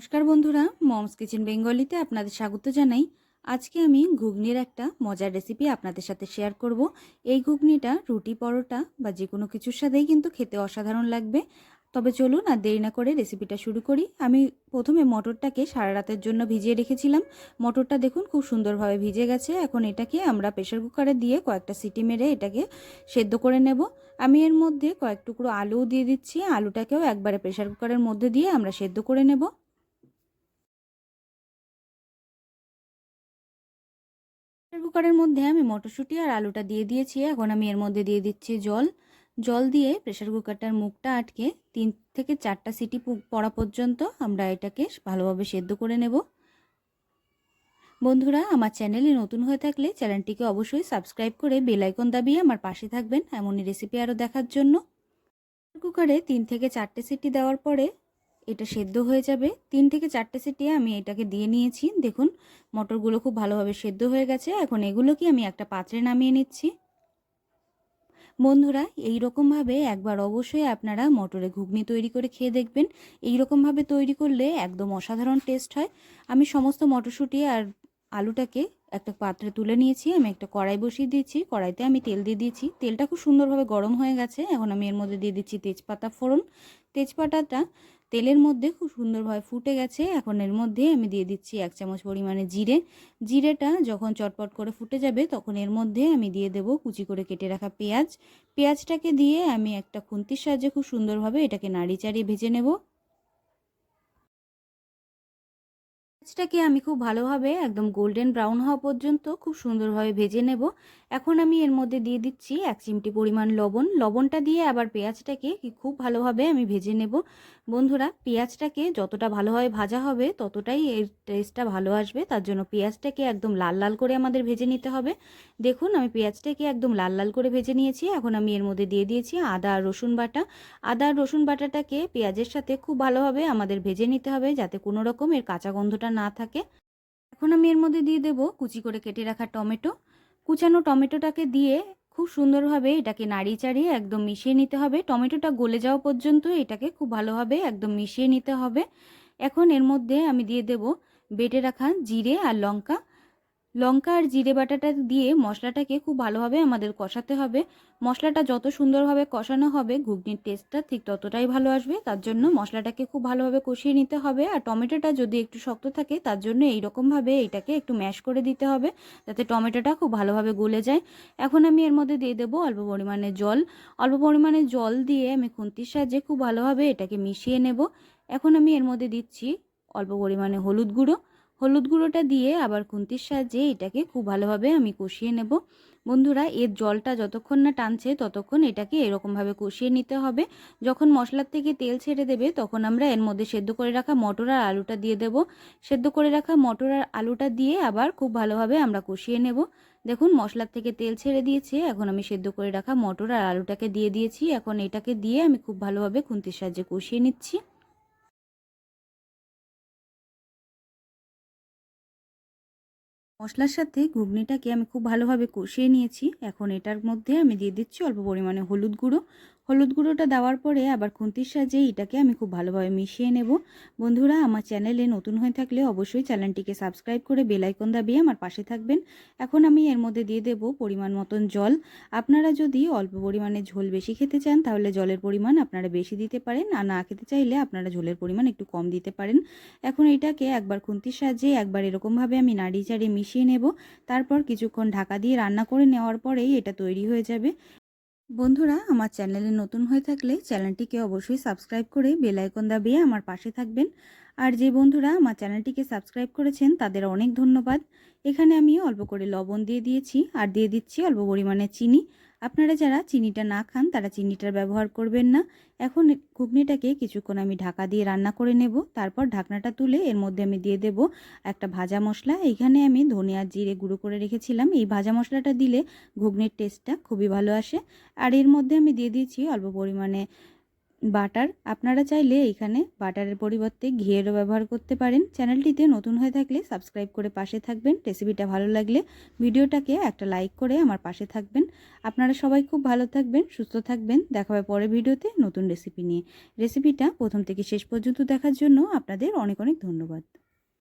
নমস্কার বন্ধুরা, moms kitchen বেঙ্গলিতে আপনাদের স্বাগত জানাই। আজকে আমি ঘুগনির একটা মজার রেসিপি আপনাদের সাথে শেয়ার করব। এই ঘুগনিটা রুটি পরোটা বা যে কোনো কিছুর সাথেই কিন্তু খেতে অসাধারণ লাগবে। তবে চলুন আর দেরি না করে রেসিপিটা শুরু করি। আমি প্রথমে মটরটাকে সারা রাতের জন্য ভিজিয়ে রেখেছিলাম। মটরটা দেখুন খুব সুন্দরভাবে ভিজে গেছে। এখন এটাকে আমরা প্রেশার কুকারে দিয়ে কয়েকটা সিটি মেরে এটাকে সেদ্ধ করে নেব। আমি এর মধ্যে কয়েক টুকরো আলুও দিয়ে দিচ্ছি। আলুটাকেও একবারে প্রেশার কুকারের মধ্যে দিয়ে আমরা সেদ্ধ করে নেব। কুকারের মধ্যে আমি মটরশুঁটি আর আলুটা দিয়ে দিয়েছি। এখন আমি এর মধ্যে দিয়ে দিচ্ছি জল। জল দিয়ে প্রেশার কুকারটার মুখটা আটকে তিন থেকে চারটা সিটি পড়া পর্যন্ত আমরা এটাকে ভালোভাবে সেদ্ধ করে নেব। বন্ধুরা, আমার চ্যানেলে নতুন হয়ে থাকলে চ্যানেলটিকে অবশ্যই সাবস্ক্রাইব করে বেলাইকন দাবিয়ে আমার পাশে থাকবেন। এমনই রেসিপি আরও দেখার জন্য। কুকারে তিন থেকে চারটে সিটি দেওয়ার পরে এটা সেদ্ধ হয়ে যাবে। তিন থেকে চারটে সিটি আমি এটাকে দিয়ে নিয়েছি। দেখুন, মটরগুলো খুব ভালোভাবে সেদ্ধ হয়ে গেছে। এখন এগুলোকে আমি একটা পাত্রে নামিয়ে নিচ্ছি। বন্ধুরা এই রকমভাবে একবার অবশ্যই আপনারা মটরে ঘুগনি তৈরি করে খেয়ে দেখবেন। এই রকমভাবে তৈরি করলে একদম অসাধারণ টেস্ট হয়। আমি সমস্ত মটরশুঁটি আর আলুটাকে একটা পাত্রে তুলে নিয়েছি, আমি একটা কড়াই বসিয়ে দিয়েছি, কড়াইতে আমি তেল দিয়ে দিয়েছি। তেলটা খুব সুন্দরভাবে গরম হয়ে গেছে, এখন আমি এর মধ্যে দিয়ে দিচ্ছি তেজপাতা ফোড়ন। তেজপাতাটা তেলের মধ্যে খুব সুন্দরভাবে ফুটে গেছে, এখন এর মধ্যে আমি দিয়ে দিচ্ছি এক চামচ পরিমাণে জিরে। জিরেটা যখন চটপট করে ফুটে যাবে, তখন এর মধ্যে আমি দিয়ে দেব কুচি করে কেটে রাখা পেঁয়াজ। পেঁয়াজটাকে দিয়ে আমি একটা খুন্তির সাহায্যে খুব সুন্দরভাবে এটাকে নাড়ি চাড়িয়ে ভেজে নেব। পেঁয়াজটাকে আমি খুব ভালোভাবে একদম গোল্ডেন ব্রাউন হওয়া পর্যন্ত খুব সুন্দরভাবে ভেজে নেব। এখন আমি এর মধ্যে দিয়ে দিচ্ছি এক চিমটি পরিমাণ লবণ। লবণটা দিয়ে আবার পেঁয়াজটাকে খুব ভালোভাবে আমি ভেজে নেব। বন্ধুরা, পেঁয়াজটাকে যতটা ভালোভাবে ভাজা হবে ততটাই এর টেস্টটা ভালো আসবে। তার জন্য পেঁয়াজটাকে একদম লাল লাল করে আমাদের ভেজে নিতে হবে। দেখুন, আমি পেঁয়াজটাকে একদম লাল লাল করে ভেজে নিয়েছি। এখন আমি এর মধ্যে দিয়ে দিয়েছি আদা আর রসুন বাটা। আদা আর রসুন বাটাটাকে পেঁয়াজের সাথে খুব ভালোভাবে আমাদের ভেজে নিতে হবে যাতে কোনো রকম এর কাঁচা গন্ধটা না থাকে। এখন আমি এর মধ্যে দিয়ে দেবো কুচি করে কেটে রাখা টমেটো। কুচানো টমেটোটাকে দিয়ে খুব সুন্দরভাবে এটাকে নাড়িয়ে চাড়িয়ে একদম মিশিয়ে নিতে হবে। টমেটোটা গলে যাওয়া পর্যন্ত এটাকে খুব ভালোভাবে একদম মিশিয়ে নিতে হবে। এখন এর মধ্যে আমি দিয়ে দেব বেটে রাখা জিরে আর লঙ্কা। লঙ্কা আর জিরে বাটাটা দিয়ে মশলাটাকে খুব ভালোভাবে আমাদের কষাতে হবে। মশলাটা যত সুন্দরভাবে কষানো হবে, ঘুগনির টেস্টটা ঠিক ততটাই ভালো আসবে। তার জন্য মশলাটাকে খুব ভালোভাবে কষিয়ে নিতে হবে। আর টমেটোটা যদি একটু শক্ত থাকে, তার জন্য এইরকমভাবে এইটাকে একটু ম্যাশ করে দিতে হবে, যাতে টমেটোটা খুব ভালোভাবে গলে যায়। এখন আমি এর মধ্যে দিয়ে দেবো অল্প পরিমাণে জল। অল্প পরিমাণে জল দিয়ে আমি খুন্তির সাহায্যে খুব ভালোভাবে এটাকে মিশিয়ে নেব। এখন আমি এর মধ্যে দিচ্ছি অল্প পরিমাণে হলুদ গুঁড়ো। হলুদ গুঁড়োটা দিয়ে আবার খুন্তির সাহায্যে এটাকে খুব ভালোভাবে আমি কষিয়ে নেব। বন্ধুরা, এর জলটা যতক্ষণ না টানছে ততক্ষণ এটাকে এরকমভাবে কষিয়ে নিতে হবে। যখন মশলার থেকে তেল ছেড়ে দেবে তখন আমরা এর মধ্যে সেদ্ধ করে রাখা মটর আর আলুটা দিয়ে দেব। সেদ্ধ করে রাখা মটর আর আলুটা দিয়ে আবার খুব ভালোভাবে আমরা কষিয়ে নেব। দেখুন, মশলার থেকে তেল ছেড়ে দিয়েছে। এখন আমি সেদ্ধ করে রাখা মটর আর আলুটাকে দিয়ে দিয়েছি। এখন এটাকে দিয়ে আমি খুব ভালোভাবে খুন্তির সাহায্যে কষিয়ে নিচ্ছি। মশলার সাথে ঘুগনিটাকে আমি খুব ভালোভাবে কষিয়ে নিয়েছি। এখন এটার মধ্যে আমি দিয়ে দিচ্ছি অল্প পরিমাণে হলুদ গুঁড়ো। হলুদ গুঁড়োটা দেওয়ার পরে আবার খুন্তির সাহায্যে এটাকে আমি খুব ভালোভাবে মিশিয়ে নেব। বন্ধুরা, আমার চ্যানেলে নতুন হয়ে থাকলে অবশ্যই চ্যানেলটিকে সাবস্ক্রাইব করে বেলাইকন দাবিয়ে আমার পাশে থাকবেন। এখন আমি এর মধ্যে দিয়ে দেব পরিমাণ মতন জল। আপনারা যদি অল্প পরিমাণে ঝোল বেশি খেতে চান, তাহলে জলের পরিমাণ আপনারা বেশি দিতে পারেন। আর না খেতে চাইলে আপনারা ঝোলের পরিমাণ একটু কম দিতে পারেন। এখন এটাকে একবার খুন্তির সাহায্যে একবার এরকমভাবে আমি নাড়িয়ে চাড়িয়ে মিশিয়ে নেব। তারপর কিছুক্ষণ ঢাকা দিয়ে রান্না করে নেওয়ার পরেই এটা তৈরি হয়ে যাবে। বন্ধুরা, আমার চ্যানেলে নতুন হয়ে থাকলে চ্যানেলটিকে অবশ্যই সাবস্ক্রাইব করে বেল আইকন দাবিয়ে আমার পাশে থাকবেন। আর যে বন্ধুরা আমার চ্যানেলটিকে সাবস্ক্রাইব করেছেন, তাদের অনেক ধন্যবাদ। এখানে আমি অল্প করে লবণ দিয়ে দিয়েছি আর দিয়ে দিচ্ছি অল্প পরিমাণে চিনি। আপনারা যারা চিনিটা না খান, তারা চিনিটার ব্যবহার করবেন না। এখন ঘুগনিটাকে কিছুক্ষণ আমি ঢাকা দিয়ে রান্না করে নেব। তারপর ঢাকনাটা তুলে এর মধ্যে আমি দিয়ে দেব একটা ভাজা মশলা। এখানে আমি ধনিয়া জিরে গুঁড়ো করে রেখেছিলাম। এই ভাজা মশলাটা দিলে ঘুগনির টেস্টটা খুবই ভালো আসে। আর এর মধ্যে আমি দিয়ে দিয়েছি অল্প পরিমাণে বাটার, আপনারা চাইলে এখানে বাটারের পরিবর্তে ঘিয়েরও ব্যবহার করতে পারেন। চ্যানেলটিতে নতুন হয়ে থাকলে সাবস্ক্রাইব করে পাশে থাকবেন। রেসিপিটা ভালো লাগলে ভিডিওটাকে একটা লাইক করে আমার পাশে থাকবেন। আপনারা সবাই খুব ভালো থাকবেন, সুস্থ থাকবেন। দেখা হবে পরের ভিডিওতে নতুন রেসিপি নিয়ে। রেসিপিটা প্রথম থেকে শেষ পর্যন্ত দেখার জন্য আপনাদের অনেক অনেক ধন্যবাদ।